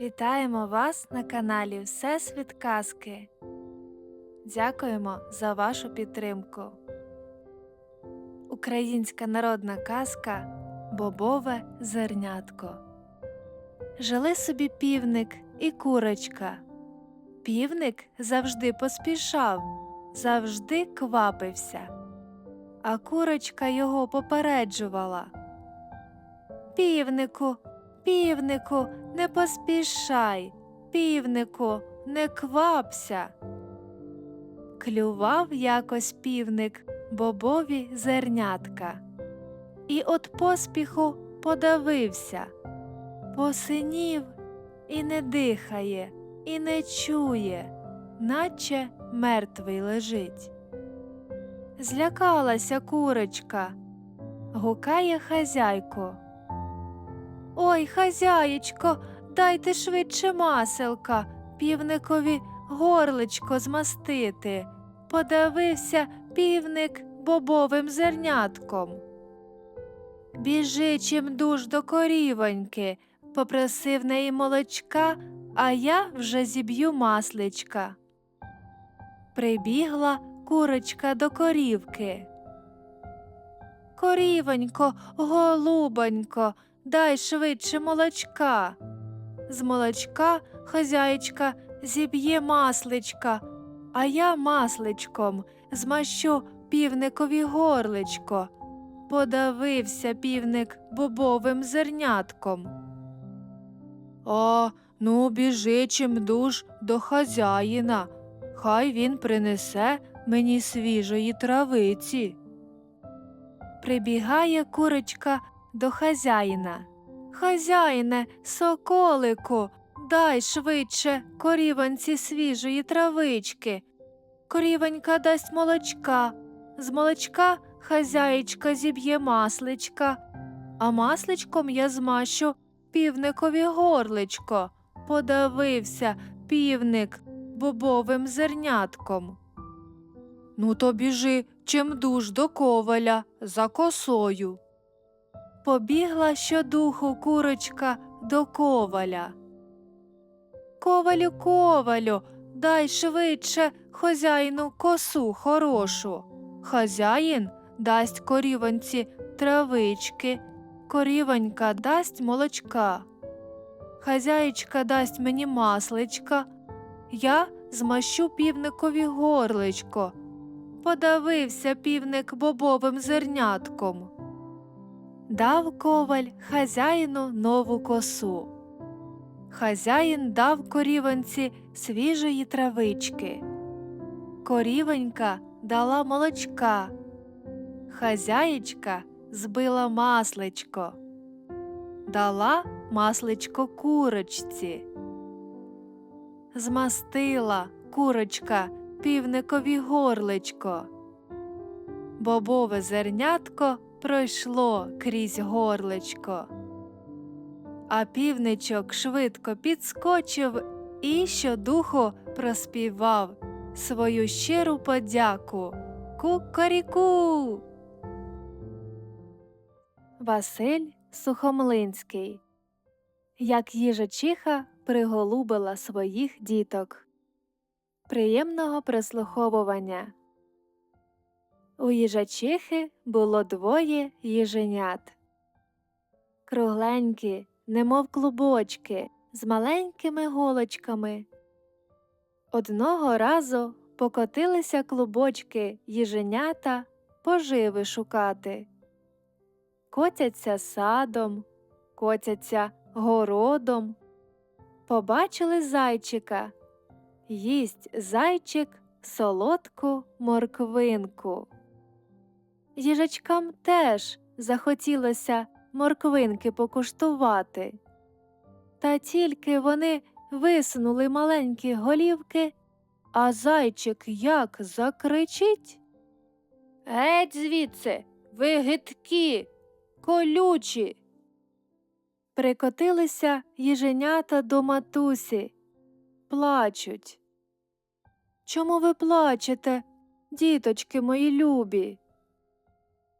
Вітаємо вас на каналі Всесвіт Казки. Дякуємо за вашу підтримку. Українська народна казка Бобове зернятко. Жили собі півник і курочка. Півник завжди поспішав, завжди квапився, а курочка його попереджувала. Півнику, півнику, не поспішай, півнику, не квапся. Клював якось півник бобові зернятка, і от поспіху подавився, посинів і не дихає, і не чує, наче мертвий лежить. Злякалася курочка, гукає хазяйку. Ой, хазяєчко, дайте швидше маселка, півникові горличко змастити. Подавився півник бобовим зернятком. Біжи чимдуж до корівоньки, попросив неї молочка, а я вже зіб'ю масличка. Прибігла курочка до корівки. Корівонько, голубонько, дай швидше молочка. З молочка хазяєчка зіб'є масличка, а я масличком змащу півникові горличко. Подавився півник бобовим зернятком. А, ну, біжи чимдуж до хазяїна, хай він принесе мені свіжої травиці. Прибігає курочка до хазяїна. Хазяїне, соколику, дай швидше корівонці свіжої травички. Корівонька дасть молочка, з молочка хазяєчка зіб'є масличка, а масличком я змащу півникові горличко. Подавився півник бобовим зернятком. Ну, то біжи чимдуж до коваля за косою. Побігла щодуху курочка до коваля. Ковалю, ковалю, дай швидше хазяїну косу хорошу. Хазяїн дасть корівонці травички, корівонька дасть молочка. Хазяєчка дасть мені масличка, я змащу півникові горличко. Подавився півник бобовим зернятком. Дав коваль хазяїну нову косу. Хазяїн дав корівонці свіжої травички. Корівонька дала молочка. Хазяєчка збила масличко. Дала масличко курочці. Змастила курочка півникові горличко. Бобове зернятко пройшло крізь горличко. А півничок швидко підскочив і щодуху проспівав свою щиру подяку. Кукаріку. Василь Сухомлинський. Як їжачиха приголубила своїх діток. Приємного прислуховування. У їжачихи було двоє їженят. Кругленькі, немов клубочки, з маленькими голочками. Одного разу покотилися клубочки їженята поживи шукати. Котяться садом, котяться городом. Побачили зайчика. Їсть зайчик солодку морквинку. Їжачкам теж захотілося морквинки покуштувати. Та тільки вони висунули маленькі голівки, а зайчик як закричить. Геть звідси, ви гидкі, колючі. Прикотилися їженята до матусі, плачуть. Чому ви плачете, діточки мої любі?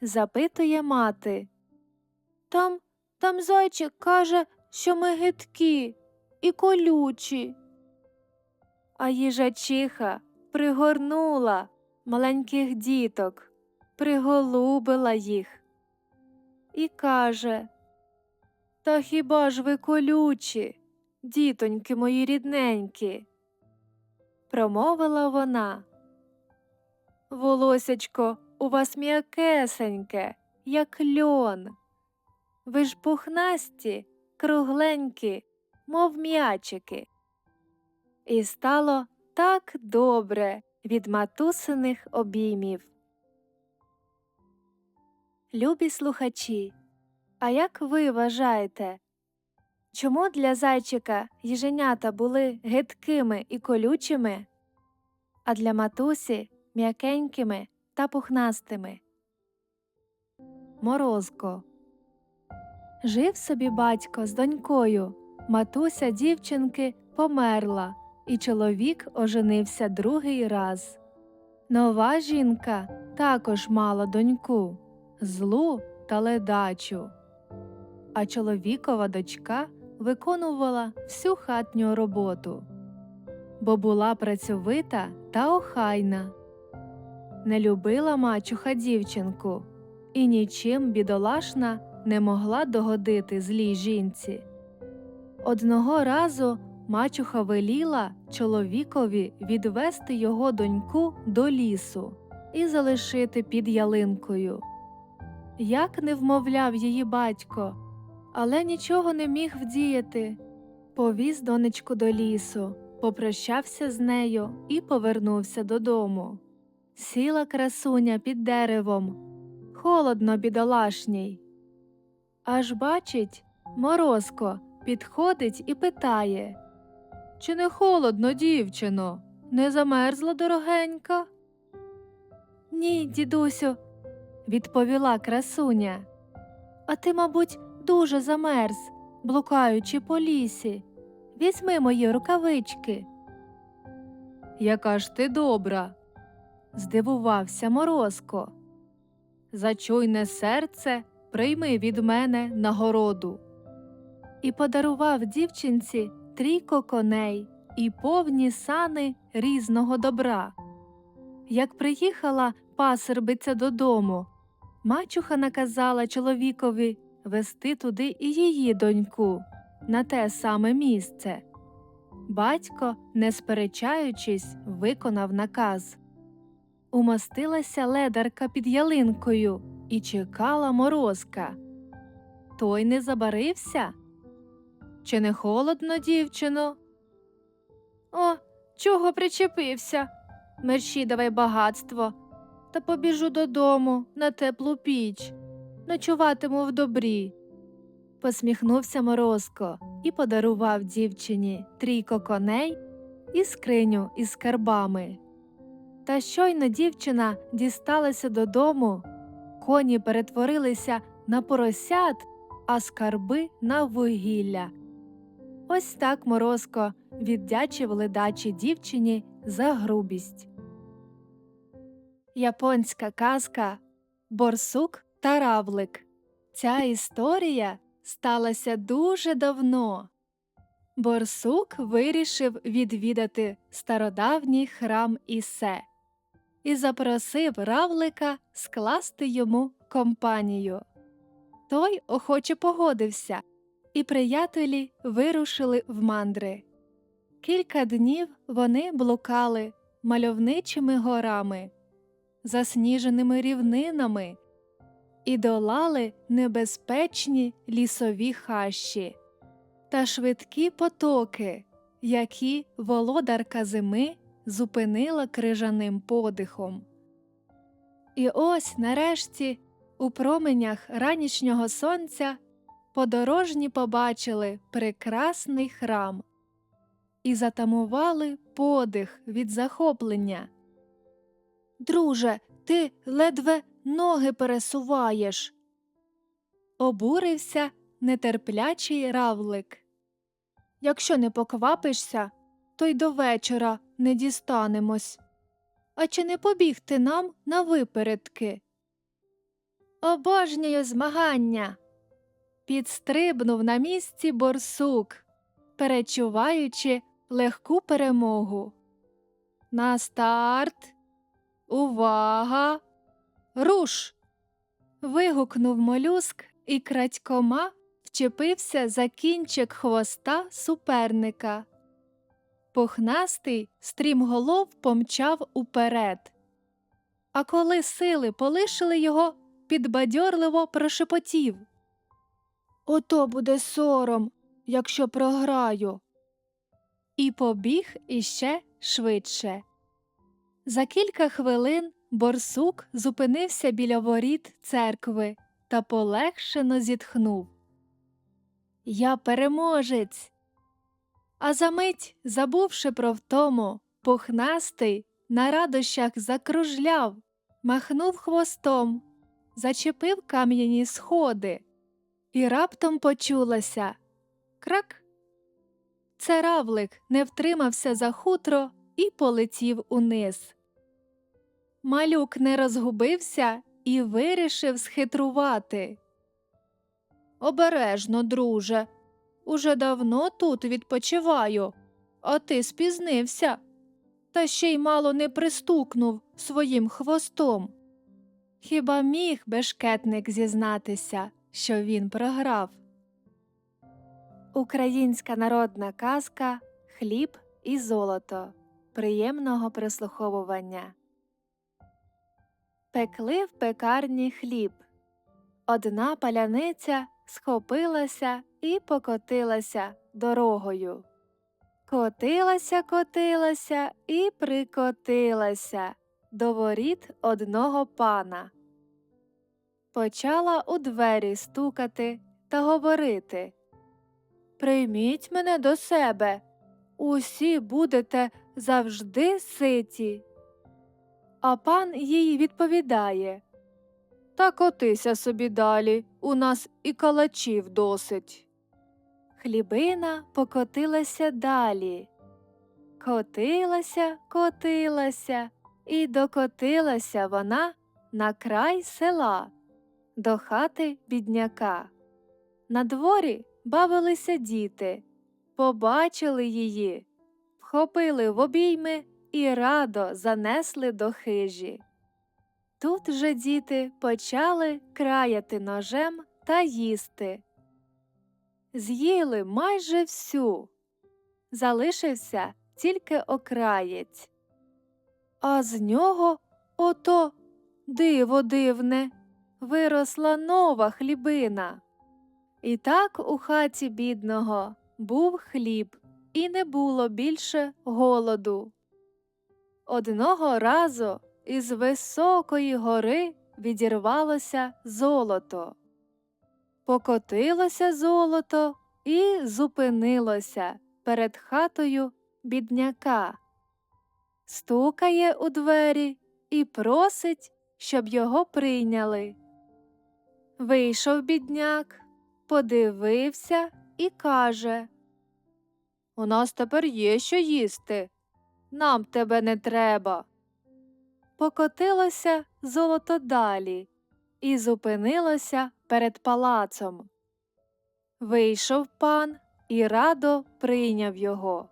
Запитує мати. Там, там зайчик каже, що ми гидкі. і колючі. А їжачиха пригорнула маленьких діток, приголубила їх і каже Та хіба ж ви колючі, дітоньки мої рідненькі? Промовила вона. Волосячко у вас м'якесеньке, як льон. Ви ж пухнасті, кругленькі, мов м'ячики. І стало так добре від матусиних обіймів. Любі слухачі, а як ви вважаєте, чому для зайчика їженята були гидкими і колючими, а для матусі м'якенькими та пухнастими? Морозко Жив собі батько з донькою. Матуся дівчинки померла, і чоловік оженився другий раз. Нова жінка також мала доньку, злу та ледачу. А чоловікова дочка виконувала всю хатню роботу, бо була працьовита та охайна. Не любила мачуха дівчинку і нічим бідолашна не могла догодити злій жінці. Одного разу мачуха веліла чоловікові відвести його доньку до лісу і залишити під ялинкою. Як не вмовляв її батько, але нічого не міг вдіяти. Повіз донечку до лісу, попрощався з нею і повернувся додому. Сіла красуня під деревом. Холодно, бідолашній. Аж бачить, морозко підходить і питає Чи не холодно, дівчино? Не замерзла дорогенька? Ні, дідусю, відповіла красуня. А ти, мабуть, дуже замерз, блукаючи по лісі. Візьми мої рукавички. Яка ж ти добра, здивувався морозко. За чуйне серце прийми від мене нагороду. І подарував дівчинці трійко коней і повні сани різного добра. Як приїхала пасербиця додому, мачуха наказала чоловікові вести туди і її доньку на те саме місце. Батько, не сперечаючись, виконав наказ. Умостилася ледарка під ялинкою і чекала морозка. Той не забарився. Чи не холодно, дівчино? О, чого причепився? Мерщій давай багатство, та побіжу додому на теплу піч, ночуватиму в добрі. Посміхнувся морозко і подарував дівчині трійко коней і скриню із скарбами. Та щойно дівчина дісталася додому, коні перетворилися на поросят, а скарби на вугілля. Ось так морозко віддячив ледачі дівчині за грубість. Японська казка Борсук та Равлик. Ця історія сталася дуже давно. Борсук вирішив відвідати стародавній храм Ісе і запросив равлика скласти йому компанію. Той охоче погодився, і приятелі вирушили в мандри. Кілька днів вони блукали мальовничими горами, засніженими рівнинами і долали небезпечні лісові хащі та швидкі потоки, які володарка зими зупинила крижаним подихом. І ось нарешті, у променях ранішнього сонця, подорожні побачили прекрасний храм і затамували подих від захоплення. Друже, ти ледве ноги пересуваєш. Обурився нетерплячий равлик. Якщо не поквапишся, то й до вечора не дістанемось. А чи не побігти нам на випередки? Обожнюю змагання. Підстрибнув на місці борсук. перечуваючи легку перемогу. На старт. Увага! Руш. вигукнув молюск і крадькома вчепився за кінчик хвоста суперника. Пухнастий стрімголов помчав уперед. А коли сили полишили його, підбадьорливо прошепотів. Ото буде сором, якщо програю. І побіг іще швидше. За кілька хвилин борсук зупинився біля воріт церкви та полегшено зітхнув. Я переможець. А за мить, забувши про втому, пухнастий на радощах закружляв, махнув хвостом, зачепив кам'яні сходи, і раптом почулося крак. Це равлик не втримався за хутро і полетів униз. Малюк не розгубився і вирішив схитрувати. Обережно, друже. Уже давно тут відпочиваю, а ти спізнився. Та ще й мало не пристукнув своїм хвостом. Хіба міг бешкетник зізнатися, що він програв? Українська народна казка Хліб і золото. Приємного прислуховування. Пекли в пекарні хліб. Одна паляниця схопилася і покотилася дорогою. Котилася, котилася і прикотилася до воріт одного пана. Почала у двері стукати та говорити Прийміть мене до себе. Усі будете завжди ситі. А пан їй відповідає Та котися собі далі, у нас і калачів досить. Хлібина покотилася далі. Котилася, котилася, і докотилася вона на край села, до хати бідняка. На дворі бавилися діти, побачили її, вхопили в обійми і радо занесли до хижі. Тут же діти почали краяти ножем та їсти. З'їли майже всю. Залишився тільки окраєць. А з нього ото диво дивне, виросла нова хлібина. І так у хаті бідного був хліб, і не було більше голоду. Одного разу із високої гори відірвалося золото. Покотилося золото і зупинилося перед хатою бідняка. Стукає у двері і просить, щоб його прийняли. Вийшов бідняк, подивився і каже У нас тепер є що їсти. Нам тебе не треба. Покотилося золото далі і зупинилося перед палацом. Вийшов пан і радо прийняв його.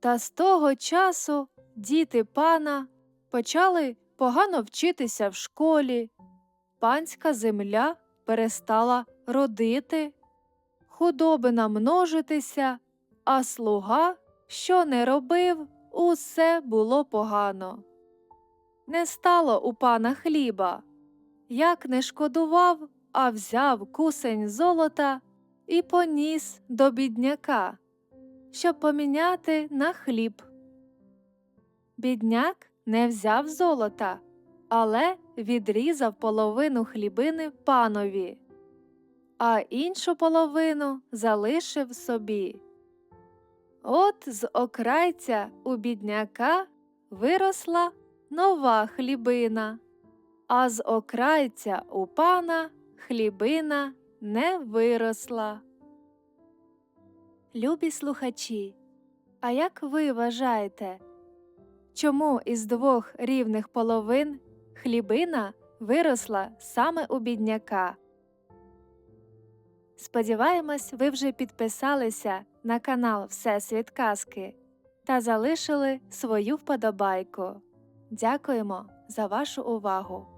Та з того часу діти пана почали погано вчитися в школі, панська земля перестала родити, худобина множитися, а слуга, що не робив, усе було погано. Не стало у пана хліба, як не шкодував, а взяв кусень золота і поніс до бідняка, щоб поміняти на хліб. Бідняк не взяв золота, але відрізав половину хлібини панові, а іншу половину залишив собі. От з окрайця у бідняка виросла нова хлібина, а з окрайця у пана хлібина не виросла. Любі слухачі, а як ви вважаєте, чому із двох рівних половин хлібина виросла саме у бідняка? Сподіваємось, ви вже підписалися на канал Всесвіт Казки та залишили свою вподобайку. Дякуємо за вашу увагу!